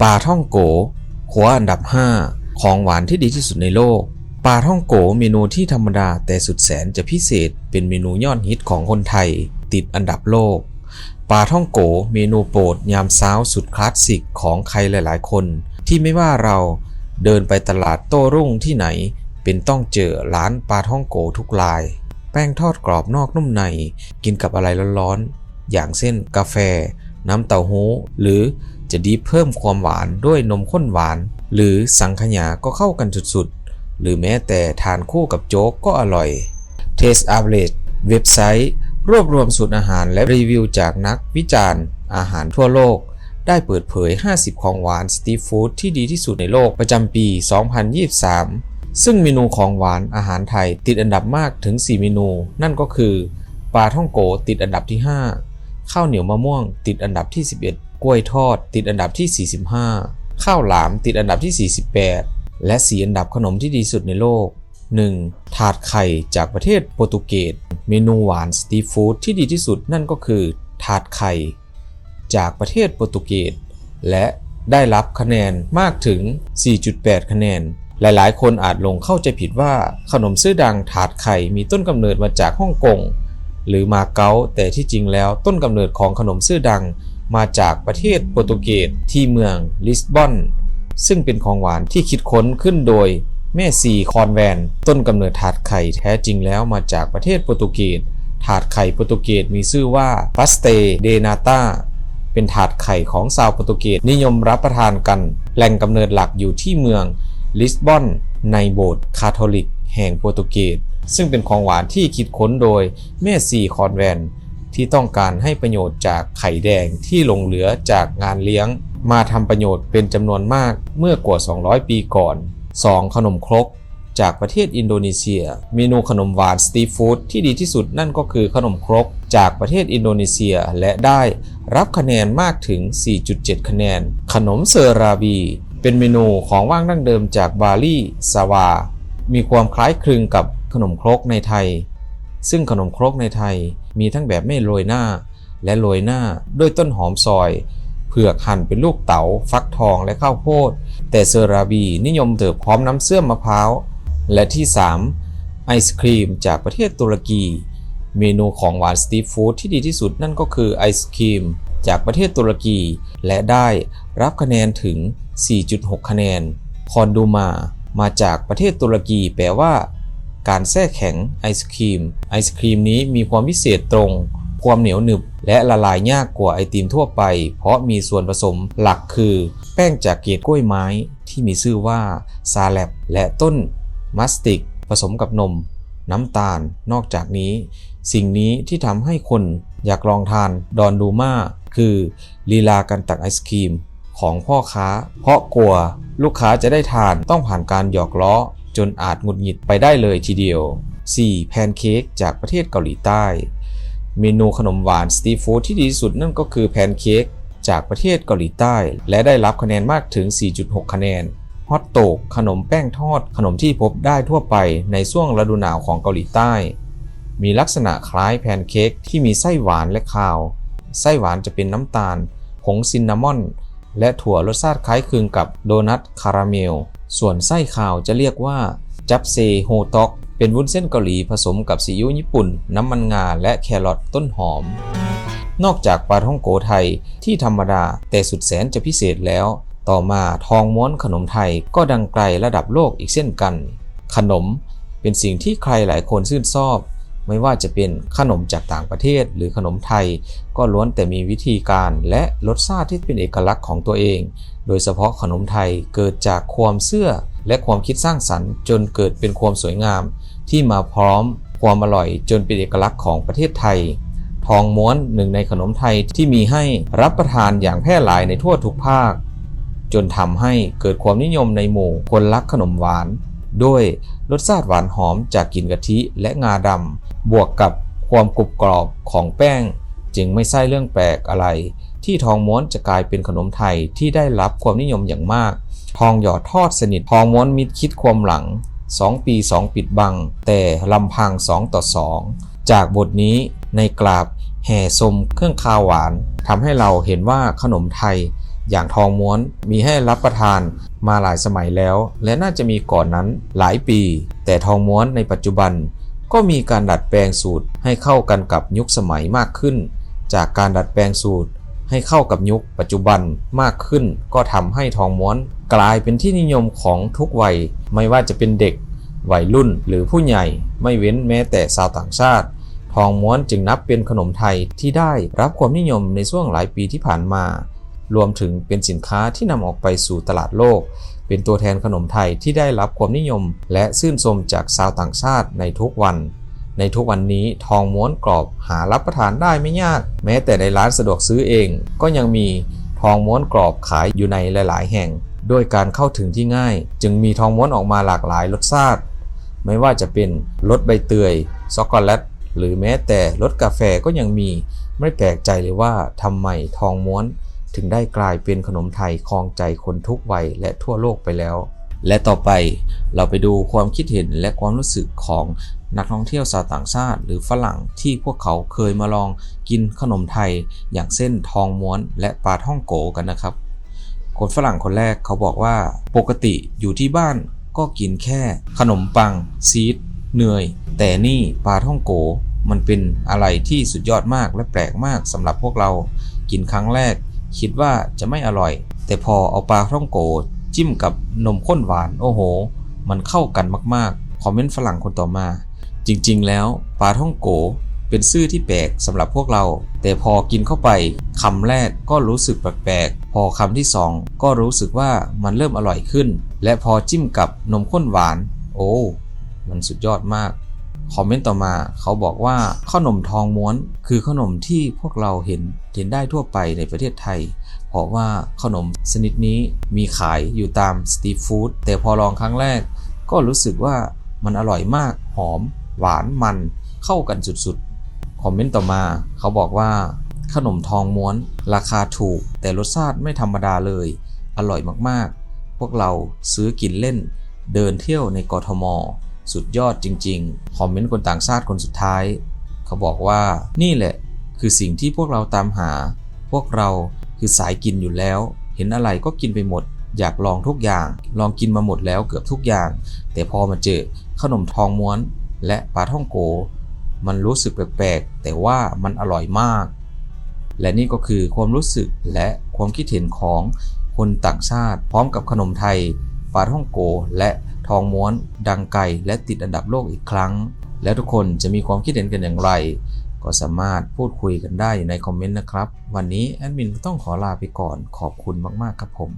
ปลาท่องโกคว้าอันดับ 5 ของหวานที่ดีที่สุดในโลก ปลาท่องโกเมนูที่ธรรมดาแต่สุดแสนจะพิเศษ เป็นเมนูยอดฮิตของคนไทย ติดอันดับโลก ปลาท่องโกเมนูโปรดยามเช้าสุดคลาสสิกของใครหลาย ๆ คน ที่ไม่ว่าเราเดินไปตลาดโต้รุ่งที่ไหน เป็นต้องเจอร้านปลาท่องโกทุกลาย แป้งทอดกรอบนอกนุ่มใน กินกับอะไรร้อนๆอย่างเช่นกาแฟ น้ำเต้าหู้หรือ จะดีเพิ่มความหวานด้วยนมข้นหวาน หรือสังขยาก็เข้ากันสุดๆ หรือแม้แต่ทานคู่กับโจ๊กก็อร่อย Taste Average เว็บไซต์ รวบรวมสูตรอาหารและรีวิวจากนักวิจารณ์ อาหารทั่วโลก ได้เปิดเผย 50 ของหวานสตรีทฟู้ดที่ดีที่สุดในโลกประจำปี 2023 ซึ่งเมนูของหวานอาหารไทยติดอันดับมากถึง 4 เมนู นั่นก็คือ ปลาท่องโกติดอันดับที่ 5 ข้าวเหนียวมะม่วงติดอันดับที่ 11 กล้วยทอดติดอันดับที่ 45 ข้าวหลามติดอันดับที่ 48 และ 4 อันดับขนมที่ดีสุดในโลก 1. ถาดไข่จากประเทศโปรตุเกส เมนูหวานสตรีทฟู้ดที่ดีที่สุดนั่นก็คือ ถาดไข่ จากประเทศโปรตุเกส และได้รับคะแนนมากถึง 4.8 คะแนน หลายๆ คนอาจลงเข้าใจผิดว่าขนมซื่อดังถาดไข่มีต้นกำเนิดมาจากฮ่องกงหรือมาเก๊าแต่ที่จริงแล้วต้นกำเนิดของขนมซื่อดัง มาจากประเทศโปรตุเกสที่เมืองลิสบอน ซึ่งเป็นของหวานที่คิดค้นขึ้นโดยแม่ซีคอนแวน ต้นกำเนิดถาดไข่แท้จริงแล้วมาจากประเทศโปรตุเกสถาดไข่โปรตุเกสมีชื่อว่าพาสเตเดนาตาเป็นถาดไข่ของชาวโปรตุเกสนิยมรับประทานกัน แหล่งกำเนิดหลักอยู่ที่เมืองลิสบอน ในโบสถ์คาทอลิก แห่งโปรตุเกสซึ่งเป็นของหวานที่คิดค้นโดยแม่ซีคอนแวน ที่ต้องการให้ประโยชน์จากไข่แดงที่หลงเหลือจากงานเลี้ยง มาทำประโยชน์เป็นจำนวนมากเมื่อกว่า 200 ปีก่อน 2. ขนมครก จากประเทศอินโดนีเซีย เมนูขนมหวานสตรีทฟู้ดที่ดีที่สุดนั่นก็คือขนมครก จากประเทศอินโดนีเซียและได้รับคะแนนมากถึง 4.7 คะแนน ขนมเซอร์ราบี เป็นเมนูของว่างดั้งเดิมจากบาลีสวา มีความคล้ายคลึงกับขนมครกในไทย ซึ่งขนมครกในไทยมีทั้งแบบไม่โรยหน้า และโรยหน้าด้วยต้นหอมซอย เผือกหั่นเป็นลูกเต๋าฟักทองและข้าวโพด แต่เซอราบีนิยมเสิร์ฟพร้อมน้ำเสื่อมมะพร้าว และที่ 3 ไอศครีมจากประเทศตุรกี เมนูของหวานสตรีทฟู้ดที่ดีที่สุดนั่นก็คือไอศครีมจากประเทศตุรกี และได้รับคะแนนถึง 4.6 คะแนน คอนดูมา มาจากประเทศตุรกี แปลว่า การแทรกแข็งไอศครีม ไอศครีมนี้มีความพิเศษตรง ความเหนียวหนึบ และละลายยากกว่าไอติมทั่วไป เพราะมีส่วนผสมหลักคือ แป้งจากเกล็ดกล้วยไม้ที่มีชื่อว่าซาแลบและต้นมัสติก ผสมกับนม น้ำตาล นอกจากนี้ สิ่งนี้ที่ทำให้คนอยากลองทานดอนดูมาคือลีลาการตักไอศครีมของพ่อค้า เพราะกลัวลูกค้าจะได้ทานต้องผ่านการหยอกล้อ จนอาจหงุดหงิดไปได้เลยทีเดียว 4. แพนเค้กจากประเทศเกาหลีใต้ เมนูขนมหวานสตรีทฟู้ดที่ดีสุดนั่นก็คือแพนเค้กจากประเทศเกาหลีใต้ และได้รับคะแนนมากถึง 4.6 คะแนนฮอตโตกขนมแป้งทอด ขนมที่พบได้ทั่วไปในช่วงฤดูหนาวของเกาหลีใต้ มีลักษณะคล้ายแพนเค้กที่มีไส้หวานและคาว ไส้หวานจะเป็นน้ำตาล ผงซินนามอน และถั่วรสชาติคล้ายคลึงกับโดนัทคาราเมล ส่วนไส้ข่าวจะเรียกว่าจับเซโฮต็อก เป็นวุ้นเส้นเกาหลีผสมกับซีอิ๊วญี่ปุ่น น้ำมันงาและแครอทต้นหอม นอกจากปลาท่องโกไทยที่ธรรมดาแต่สุดแสนจะพิเศษแล้ว ต่อมาทองม้วนขนมไทยก็ดังไกลระดับโลกอีกเช่นกัน ขนมเป็นสิ่งที่ใครหลายคนชื่นชอบ ไม่ว่าจะเป็นขนมจากต่างประเทศหรือขนมไทย ก็ล้วนแต่มีวิธีการและรสชาติที่เป็นเอกลักษณ์ของตัวเอง โดยเฉพาะขนมไทยเกิดจากความเชื่อและความคิดสร้างสรรค์ จนเกิดเป็นความสวยงาม ที่มาพร้อมความอร่อยจนเป็นเอกลักษณ์ของประเทศไทย ทองม้วนหนึ่งในขนมไทยที่มีให้รับประทานอย่างแพร่หลายในทั่วทุกภาค จนทำให้เกิดความนิยมในหมู่คนรักขนมหวาน ด้วยรสชาติหวานหอมจากกลิ่นกะทิและงาดำบวกกับความกรุบกรอบของแป้ง จึงไม่ใช่เรื่องแปลกอะไร ที่ทองม้วนจะกลายเป็นขนมไทยที่ได้รับความนิยมอย่างมาก ทองหยอดทอดสนิททองม้วนมิดคิดความหลัง 2 ปี 2 ปิดบัง แต่ลำพัง 2 ต่อ 2 จากบทนี้ในกราบแห่สมเครื่องคาวหวานทำให้เราเห็นว่าขนมไทยอย่างทองม้วนมีให้รับประทาน มาหลายสมัยแล้ว และน่าจะมีก่อนนั้นหลายปี แต่ทองม้วนในปัจจุบัน ก็มีการดัดแปลงสูตรให้เข้ากันกับยุคสมัยมากขึ้น จากการดัดแปลงสูตรให้เข้ากับยุคปัจจุบันมากขึ้น ก็ทำให้ทองม้วน กลายเป็นที่นิยมของทุกวัย ไม่ว่าจะเป็นเด็ก วัยรุ่นหรือผู้ใหญ่ ไม่เว้นแม้แต่ชาวต่างชาติ ทองม้วนจึงนับเป็นขนมไทยที่ได้รับความนิยมในช่วงหลายปีที่ผ่านมา รวมถึงเป็นสินค้าที่นำออกไปสู่ตลาดโลก เป็นตัวแทนขนมไทยที่ได้รับความนิยม และชื่นชมจากชาวต่างชาติในทุกวัน ในทุกวันนี้ทองม้วนกรอบหารับประทานได้ไม่ยาก แม้แต่ในร้านสะดวกซื้อเอง ก็ยังมีทองม้วนกรอบขายอยู่ในหลาย ๆ แห่ง ด้วยการเข้าถึงที่ง่าย จึงมีทองม้วนออกมาหลากหลายรสชาติ ไม่ว่าจะเป็นรสใบเตยช็อกโกแลตหรือแม้แต่รสกาแฟก็ยังมีไม่แปลกใจเลยว่าทำไมทองม้วน ถึงได้กลายเป็นขนมไทยครองใจคนทุกวัยและทั่วโลกไปแล้ว และต่อไปเราไปดูความคิดเห็นและความรู้สึกของนักท่องเที่ยวชาวต่างชาติ หรือฝรั่งที่พวกเขาเคยมาลองกินขนมไทย อย่างเส้นทองม้วนและปลาท่องโกกันนะครับ คนฝรั่งคนแรกเขาบอกว่าปกติอยู่ที่บ้านก็กินแค่ขนมปัง ซีดเนยแต่นี่ปลาท่องโก มันเป็นอะไรที่สุดยอดมากและแปลกมากสำหรับพวกเรา กินครั้งแรก คิดว่าจะไม่อร่อย แต่พอเอาปลาท่องโกจิ้มกับนมข้นหวานโอ้โห มันเข้ากันมากๆ คอมเมนต์ฝรั่งคนต่อมา จริงๆ แล้วปลาท่องโกเป็นชื่อที่แปลกสำหรับพวกเรา แต่พอกินเข้าไปคำแรกก็รู้สึกแปลกๆ พอคำที่สองก็รู้สึกว่ามันเริ่มอร่อยขึ้น และพอจิ้มกับนมข้นหวาน โอ้ มันสุดยอดมาก คอมเมนต์ต่อมาเขาบอกว่าขนมทองม้วนคือขนมที่พวกเราเห็นเห็นได้ทั่วไปในประเทศไทย เพราะว่าขนมชนิดนี้มีขายอยู่ตามสตรีทฟู้ดแต่พอลองครั้งแรก ก็รู้สึกว่ามันอร่อยมากหอม หวานมันเข้ากันสุดๆ คอมเมนต์ต่อมาเขาบอกว่า ขนมทองม้วน ราคาถูก แต่รสชาติไม่ธรรมดาเลย อร่อยมากๆ พวกเราซื้อกินเล่น เดินเที่ยวในกทม สุดยอดจริงๆ คอมเมนต์คนต่างชาติคนสุดท้าย เขาบอกว่านี่แหละ คือสิ่งที่พวกเราตามหา พวกเราคือสายกินอยู่แล้ว เห็นอะไรก็กินไปหมด อยากลองทุกอย่าง ลองกินมาหมดแล้วเกือบทุกอย่าง แต่พอมาเจอขนมทองม้วน และปลาท่องโก มันรู้สึกแปลกๆ แต่ว่ามันอร่อยมาก และนี่ก็คือความรู้สึกและความคิดเห็นของคนต่างชาติ พร้อมกับขนมไทยปลาท่องโกและ ทองม้วน ดังไกลและติดอันดับโลกอีกครั้ง แล้วทุกคนจะมีความคิดเห็นกันอย่างไร ก็สามารถพูดคุยกันได้ในคอมเมนต์นะครับ วันนี้แอดมินต้องขอลาไปก่อนขอบคุณมากๆครับผม